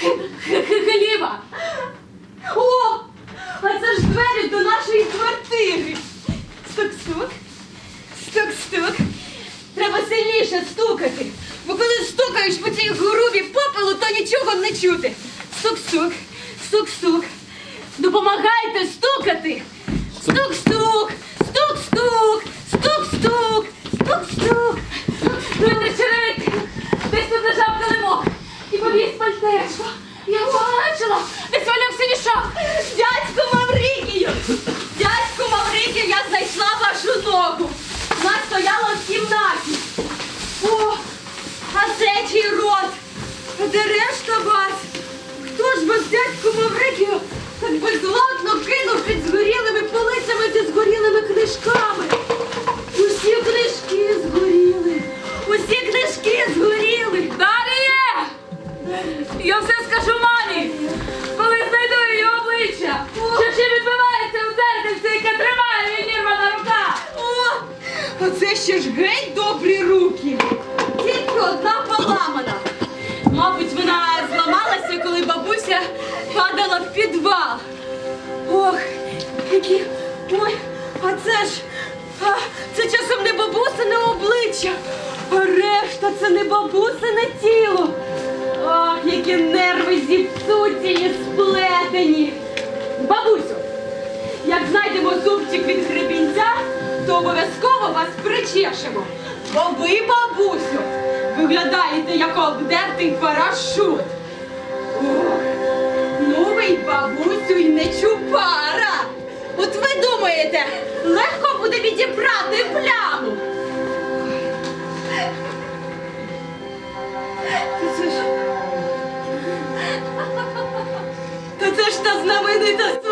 хліба. О! А це ж двері до нашої квартири. Стук-стук. Стук-стук. Треба сильніше стукати. Бо коли стукаєш по цій грубі попелу, то нічого не чути. Стук-стук, стук-стук. Допомагайте стукати. Стук-стук. Пальтешко. Я бачила, валявся вішак. Дядько Маврикію! Дядько Маврикію, я знайшла вашу ногу. Вона стояла в кімнаті. О, а це чий рот? А де решта вас? Хто ж вас, дядько Маврикію, так безладно кинув під згорілими полицями зі згорілими книжками? Ще ж геть добрі руки. Тільки одна поламана. Мабуть, вона зламалася, коли бабуся падала в підвал. Ох, які. Ой, а це ж. А, це часом не бабусине обличчя, а решта це не бабусине тіло. Ох, які нерви зіпсуті і сплетені. Бабусю, як знайдемо зубчик від гребінця, то обов'язково вас причешемо. Бо ви, бабусю, виглядаєте як обдертий парашут. Ох, ну ви й бабусю й не чупара. От ви думаєте, легко буде відібрати пляму. Та це ж та знаменита